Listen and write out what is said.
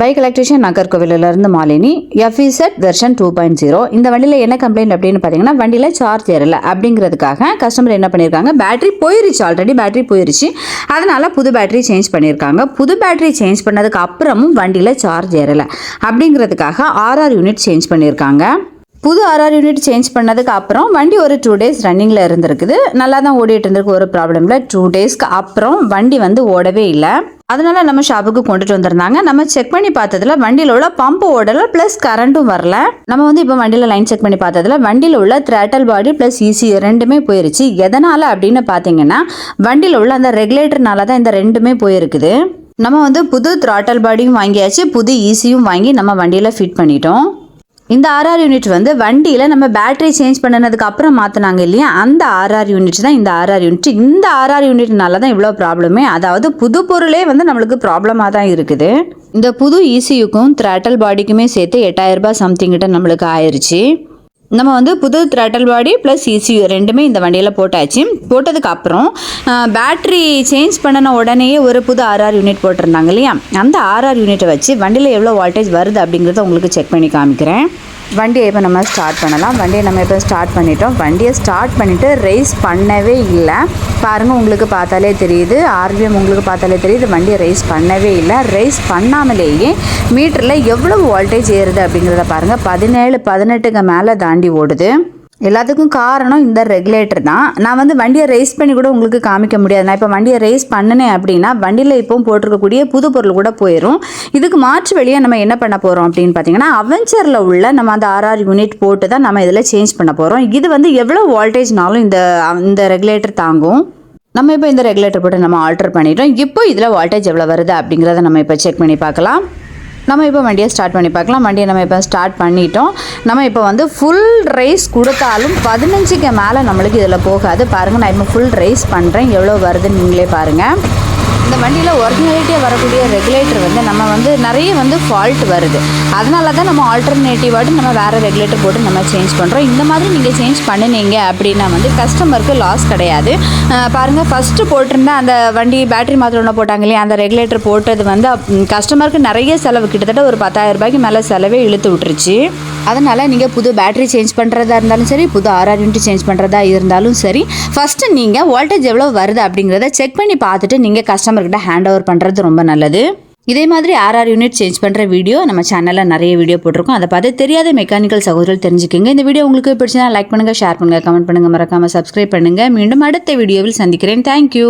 Bike electrician நாகர்கோவிலிருந்து Malini FZ version two point zero இந்த வண்டியில் என்ன கம்ப்ளைண்ட் அப்படின்னு பார்த்தீங்கன்னா வண்டியில் சார்ஜ் ஏறல. அப்படிங்கிறதுக்காக கஸ்டமர் என்ன பண்ணியிருக்காங்க பேட்டரி போயிருச்சு ஆல்ரெடி பேட்டரி போயிருச்சு. அதனால் புது பேட்டரி சேஞ்ச் பண்ணியிருக்காங்க புது பேட்டரி சேஞ்ச் பண்ணதுக்கு அப்புறமும் வண்டியில் சார்ஜ் ஏறலை. அப்படிங்கிறதுக்காக ஆர்ஆர் யூனிட் சேஞ்ச் பண்ணியிருக்காங்க புது ஆர்ஆர் யூனிட் சேஞ்ச் பண்ணதுக்கு அப்புறம் வண்டி ஒரு டூ டேஸ் ரன்னிங்கில் இருந்திருக்குது. நல்லா தான் ஓடிட்டு இருந்திருக்கு ஒரு ப்ராப்ளம் இல்லை டூ டேஸ்க்கு அப்புறம் வண்டி வந்து ஓடவே இல்லை. அதனால நம்ம ஷாப்புக்கு கொண்டுட்டு வந்திருந்தாங்க. நம்ம செக் பண்ணி பார்த்ததுல வண்டியில் உள்ள பம்பு ஓடல ப்ளஸ் கரண்ட்டும் வரல. நம்ம வந்து இப்போ வண்டியில் லைன் செக் பண்ணி பார்த்ததுல வண்டியில் உள்ள த்ராட்டல் பாடி ப்ளஸ் ஈசி ரெண்டுமே போயிருச்சு. எதனால் அப்படின்னு பார்த்தீங்கன்னா வண்டியில் உள்ள அந்த ரெகுலேட்டர்னால தான் இந்த ரெண்டுமே போயிருக்குது. நம்ம வந்து புது த்ராட்டல் பாடியும் வாங்கியாச்சு புது ஈசியும் வாங்கி நம்ம வண்டியில் ஃபிட் பண்ணிட்டோம். இந்த ஆர்ஆர் யூனிட் வந்து வண்டியில் நம்ம பேட்டரி சேஞ்ச் பண்ணினதுக்கு அப்புறம் மாற்றினாங்க இல்லையா? அந்த ஆர்ஆர் யூனிட் தான் இந்த ஆர்ஆர் யூனிட் இந்த ஆர்ஆர் யூனிட்னால தான் இவ்வளோ ப்ராப்ளமே அதாவது புது பொருளே வந்து நம்மளுக்கு ப்ராப்ளமாக தான் இருக்குது. இந்த புது இசியுக்கும் த்ராட்டல் பாடிக்குமே சேர்த்து எட்டாயிரம் ரூபாய் சம்திங் கிட்ட நம்மளுக்கு ஆயிருச்சு. நம்ம வந்து புது த்ராட்டல் பாடி ப்ளஸ் இசியூ ரெண்டுமே இந்த வண்டியில் போட்டாச்சு. போட்டதுக்கு அப்புறம் பேட்ரி சேஞ்ச் பண்ணின உடனேயே ஒரு புது ஆர்ஆர் யூனிட் போட்டிருந்தாங்க இல்லையா? அந்த ஆர்ஆர் யூனிட்டை வச்சு வண்டியில் எவ்வளோ வால்டேஜ் வருது அப்படிங்கிறத உங்களுக்கு செக் பண்ணி காமிக்கிறேன். வண்டியை இப்போ நம்ம ஸ்டார்ட் பண்ணலாம். வண்டியை நம்ம இப்போ ஸ்டார்ட் பண்ணிட்டோம். வண்டியை ஸ்டார்ட் பண்ணிவிட்டு ரேஸ் பண்ணவே இல்லை. பாருங்கள் உங்களுக்கு பார்த்தாலே தெரியுது. ஆர்பிஎம் உங்களுக்கு பார்த்தாலே தெரியுது. வண்டியை ரேஸ் பண்ணவே இல்லை. ரேஸ் பண்ணாமலேயே மீட்டரில் எவ்வளவு வோல்டேஜ் ஏறுது அப்படிங்கிறத பாருங்கள் பதினேழு பதினெட்டுக்கு மேலே தாண்டி ஓடுது. எல்லாத்துக்கும் காரணம் இந்த ரெகுலேட்டர் தான். நான் வந்து வண்டியை ரேஸ் பண்ணி கூட உங்களுக்கு காமிக்க முடியாது. நான் இப்போ வண்டியை ரேஸ் பண்ணினேன் அப்படின்னா வண்டியில் இப்போ போட்டிருக்கக்கூடிய புது பொருள் கூட போயிடும் இதுக்கு மாற்று வழியாக நம்ம என்ன பண்ண போகிறோம் அப்படின்னு பார்த்தீங்கன்னா அவெஞ்சரில் உள்ள நம்ம அந்த ஆர்ஆர் யூனிட் போட்டு தான் நம்ம இதில் சேஞ்ச் பண்ண போகிறோம் இது வந்து எவ்வளோ வோல்டேஜ்னாலும் இந்த இந்த ரெகுலேட்டர் தாங்கும். நம்ம இப்போ இந்த ரெகுலேட்டர் போட்டு நம்ம ஆல்டர் பண்ணிட்டோம். இப்போ இதில் வோல்டேஜ் எவ்வளோ வருது அப்படிங்கிறத நம்ம இப்போ செக் பண்ணி பார்க்கலாம். நம்ம இப்போ வண்டியை ஸ்டார்ட் பண்ணி பார்க்கலாம். வண்டியை நம்ம இப்போ ஸ்டார்ட் பண்ணிட்டோம். நம்ம இப்போ வந்து ஃபுல் ரேஸ் கொடுத்தாலும் பதினஞ்சுக்கு மேலே நம்மளுக்கு இதில் போகாது. பாருங்கள் நான் இப்போ ஃபுல் ரேஸ் பண்ணுறேன் எவ்வளோ வருதுன்னு நீங்களே பாருங்கள் இந்த வண்டியில் ஒரிஜினாலிட்டியாக வரக்கூடிய ரெகுலேட்டர் வந்து நம்ம வந்து நிறைய வந்து ஃபால்ட் வருது. அதனால தான் நம்ம ஆல்டர்னேட்டிவாட்டு நம்ம வேறு ரெகுலேட்டர் போட்டு நம்ம சேஞ்ச் பண்ணுறோம் இந்த மாதிரி நீங்கள் சேஞ்ச் பண்ணினீங்க அப்படின்னா வந்து கஸ்டமருக்கு லாஸ் கிடையாது. பாருங்கள் பாருங்க ஃபஸ்ட்டு போட்டிருந்த அந்த வண்டி பேட்டரி மாத்திரம் போட்டாங்க இல்லையா? அந்த ரெகுலேட்டர் போட்டது வந்து கஸ்டமருக்கு நிறைய செலவு கிட்டத்தட்ட ஒரு பத்தாயிரம் ரூபாய்க்கு மேலே செலவே இழுத்து விட்டுருச்சு. அதனால் நீங்கள் புது பேட்டரி சேஞ்ச் பண்ணுறதா இருந்தாலும் சரி புது ஆர்ஆர் யூனிட் சேஞ்ச் பண்ணுறதா இருந்தாலும் சரி ஃபஸ்ட்டு நீங்கள் வோல்டேஜ் எவ்வளோ வருது அப்படிங்கிறத செக் பண்ணி பார்த்துட்டு நீங்கள் கஸ்டமர்கிட்ட ஹேண்ட் ஓவர் பண்ணுறது ரொம்ப நல்லது. இதே மாதிரி ஆர்ஆர் யூனிட் சேஞ்ச் பண்ணுற வீடியோ நம்ம சேனலில் நிறைய வீடியோ போட்டிருக்கோம். அதை பார்த்து தெரியாத மெக்கானிக்கல் சகோதரர்கள் தெரிஞ்சுக்கோங்க. இந்த வீடியோ உங்களுக்கு பிடிச்சா லைக் பண்ணுங்கள் ஷேர் பண்ணுங்கள் கமெண்ட் பண்ணுங்கள் மறக்காமல் சப்ஸ்கிரைப் பண்ணுங்கள் மீண்டும் அடுத்த வீடியோவில் சந்திக்கிறேன். தேங்க்யூ